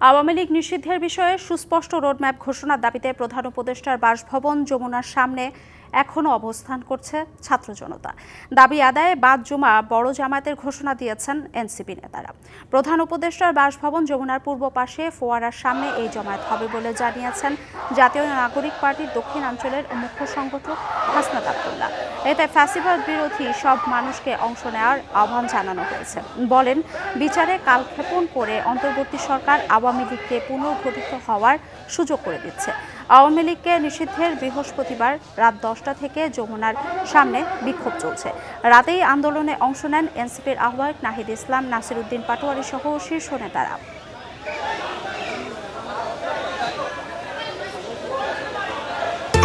আওয়ামী লীগ নিষিদ্ধের বিষয়ে সুস্পষ্ট রোডম্যাপ ঘোষণার দাবিতে প্রধান উপদেষ্টার বাসভবন যমুনার সামনে এখনও অবস্থান করছে ছাত্র জনতা। দাবি আদায়ে বাদ জুমা বড় জামায়াতের ঘোষণা দিয়েছেন এনসিপি নেতারা। প্রধান উপদেষ্টার বাসভবন যমুনার পূর্ব পাশে ফোয়ারার সামনে এই জমায়েত হবে বলে জানিয়েছেন জাতীয় নাগরিক পার্টির দক্ষিণাঞ্চলের মুখ্য সংগঠক হাসনাত আবদুল্লাহ। এতে ফ্যাসিবাদ বিরোধী সব মানুষকে অংশ নেওয়ার আহ্বান জানানো হয়েছে। বলেন, বিচারে কালক্ষেপণ করে অন্তর্বর্তী সরকার আওয়ামী লীগকে পুনর্গঠিত হওয়ার সুযোগ করে দিচ্ছে। আওয়ামী লীগকে নিষিদ্ধের বৃহস্পতিবার রাত দশটা থেকে যমুনার সামনে বিক্ষোভ চলছে। রাতেই আন্দোলনে অংশ নেন এনসিপির আহ্বায়ক নাহিদ ইসলাম নাসির উদ্দিন পাটোয়ারি সহ শীর্ষ নেতারা।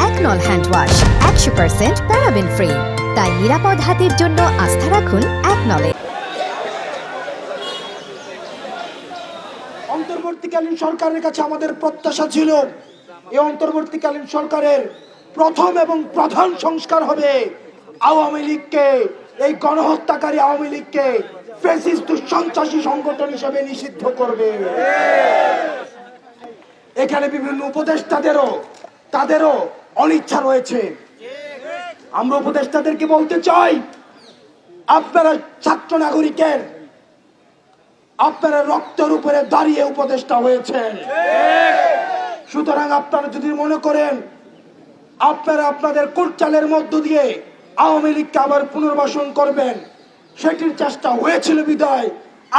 একনল হ্যান্ড ওয়াশ একশো পার্সেন্ট প্যারাবেন ফ্রি। তাই নিরাপদ হাতের জন্য আস্থা রাখুন একনলে অন্তর্বর্তীকালীন সরকারের কাছে আমাদের প্রত্যাশা ছিল এই অন্তর্বর্তীকালীন সরকারের প্রথম এবং প্রধান সংস্কার হবে আওয়ামী লীগকে, এই গণহত্যাকারী আওয়ামী লীগকে সন্ত্রাসী সংগঠন হিসেবে নিষিদ্ধ করবে। এখানে বিভিন্ন উপদেষ্টাদেরও, তাদেরও অনিচ্ছা রয়েছে। আমরা উপদেষ্টাদেরকে বলতে চাই, আপনারা ছাত্র নাগরিকের, আপনারা রক্তের উপরে দাঁড়িয়ে উপদেষ্টা হয়েছেন। সুতরাং আপনারা যদি মনে করেন, আপনারা আপনাদের কোটচালের মধ্য দিয়ে আওয়ামী লীগকে আবার পুনর্বাসন করবেন, সেটির চেষ্টা হয়েছিল বিদায়।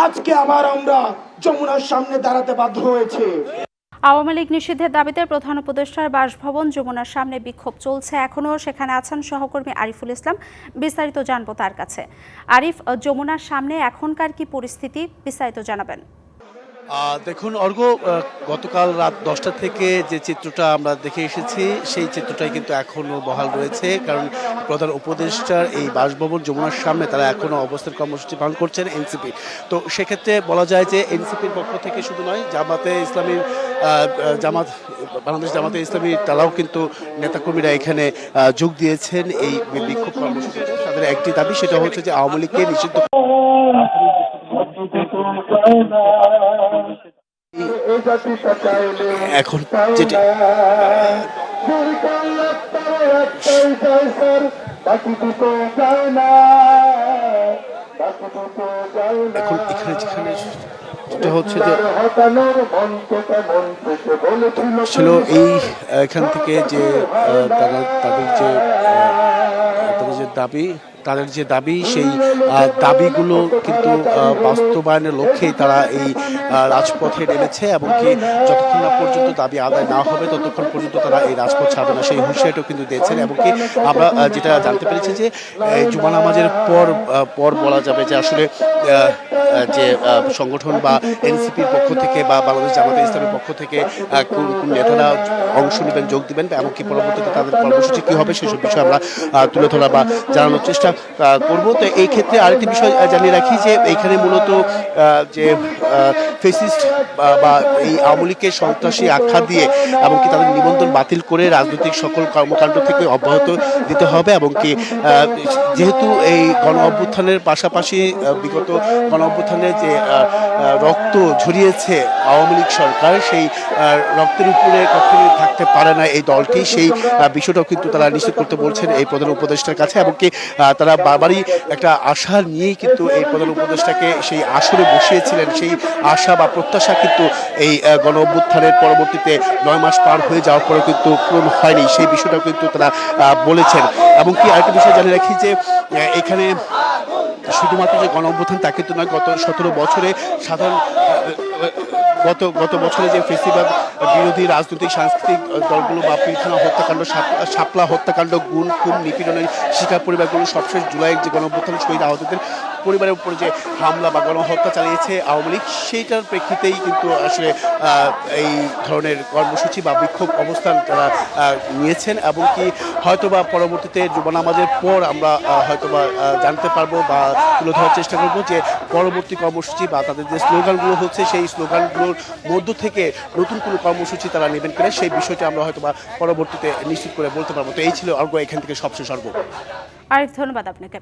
আজকে আবার আমরা যমুনার সামনে দাঁড়াতে বাধ্য হয়েছে। আওয়ামী লীগ নিষিদ্ধের দাবিতে প্রধান উপদেষ্টার বাসভবন যমুনার সামনে বিক্ষোভ চলছে। এখনও সেখানে আছেন সহকর্মী আরিফুল ইসলাম। বিস্তারিত জানব তার কাছে। আরিফ, যমুনার সামনে এখনকার কি পরিস্থিতি? বিস্তারিত জানাবেন। দেখুন অর্ঘ গতকাল রাত দশটা থেকে যে চিত্রটা আমরা দেখে এসেছি, সেই চিত্রটাই কিন্তু এখনও বহাল রয়েছে। কারণ প্রধান উপদেষ্টার এই বাসভবন যমুনার সামনে, তারা এখনও অবস্থান কর্মসূচি পালন করছেন এনসিপি। তো সেক্ষেত্রে বলা যায় যে এনসিপির পক্ষ থেকে শুধু নয়, জামাতে ইসলামীর জামাত, বাংলাদেশ জামাতে ইসলামী তারাও কিন্তু নেতাকর্মীরা এখানে যোগ দিয়েছেন এই বিক্ষোভ কর্মসূচিতে। তাদের একটি দাবি, সেটা হচ্ছে যে আওয়ামী লীগকে নিষিদ্ধ এখন এখন এখানে যেখানে হচ্ছে যে ছিল এই এখান থেকে যে তাদের যে দাবি, তাদের যে দাবি, সেই দাবিগুলো কিন্তু বাস্তবায়নের লক্ষ্যেই তারা এই রাজপথে নেমেছে এবং কি যতক্ষণ না পর্যন্ত দাবি আদায় না হবে, ততক্ষণ পর্যন্ত তারা এই রাজপথ ছাড়বে না। সেই হুঁশিয়ারিটাও কিন্তু দিয়েছেন এবং কি আমরা যেটা জানতে পেরেছি যে জুমা নামাজের পর পর বলা যাবে যে আসলে যে সংগঠন বা এনসিপির পক্ষ থেকে বা বাংলাদেশ জামাতে ইসলামের পক্ষ থেকে কোন কোন নেতারা অংশ নেবেন, যোগ দেবেন এমনকি পরবর্তীতে তাদের কর্মসূচি কী হবে, সেসব বিষয়ে আমরা তুলে ধরা বা জানানোর চেষ্টা করব। তো এই ক্ষেত্রে আরেকটি বিষয় জানিয়ে রাখি যে এইখানে মূলত যে ফেসিস্ট বা এই লীগের সন্ত্রাসী আখ্যা দিয়ে এমনকি তাদের নিবন্ধন বাতিল করে রাজনৈতিক সকল কর্মকাণ্ড থেকে অব্যাহত দিতে হবে এবং কি যেহেতু এই গণ অভ্যুত্থানের পাশাপাশি বিগত গণ অভ্যুত্থানে যে রক্ত ঝরিয়েছে আওয়ামী লীগ সরকার, সেই রক্তের উপরে কখনোই থাকতে পারে না এই দলটি। সেই বিষয়টাও কিন্তু তারা নিশ্চিত করতে বলছেন এই প্রধান উপদেষ্টার কাছে। এবং কি তারা বারবারই একটা আশা নিয়েই কিন্তু এই প্রধান উপদেষ্টাকে সেই আসরে বসিয়েছিলেন। সেই আশা বা প্রত্যাশা কিন্তু এই গণ অভ্যুত্থানের পরবর্তীতে নয় মাস পার হয়ে যাওয়ার পরে কিন্তু পূরণ হয়নি। সেই বিষয়টাও কিন্তু তারা বলেছেন। এবং কি আরেকটা বিষয় জানিয়ে রাখি যে এখানে শুধুমাত্র যে গণ অভ্যুত্থান তা কিন্তু নয়, গত সতেরো বছরে সাধারণ গত গত বছরে যে ফেস্টিভ্যাল বিরোধী রাজনৈতিক সাংস্কৃতিক দলগুলো বা পিলখানা হত্যাকাণ্ড শাপলা হত্যাকাণ্ড গুণ খুন, নিপীড়নের শিকার পরিবারগুলো সবশেষ জুলাইয়ের যে গণঅভ্যুত্থান শহীদ আহতদের পরিবারের উপরে যে হামলা বা গণহত্যা চালিয়েছে আওয়ামী লীগ, সেইটার প্রেক্ষিতেই কিন্তু আসলে এই ধরনের কর্মসূচি বা বিক্ষোভ অবস্থান তারা নিয়েছেন এবং কি হয়তোবা পরবর্তীতে যুব নামাজের পর আমরা হয়তোবা জানতে পারব বা তুলে ধরার চেষ্টা করব যে পরবর্তী কর্মসূচি বা তাদের যে স্লোগানগুলো হচ্ছে, সেই স্লোগানগুলোর মধ্য থেকে নতুন কোনো কর্মসূচি তারা নেবেন কিনা, সেই বিষয়টি আমরা হয়তোবা পরবর্তীতে নিশ্চিত করে বলতে পারব। তো এই ছিল অর্ঘ এখান থেকে সবশেষ অর্ঘ আরিফ, ধন্যবাদ আপনাকে।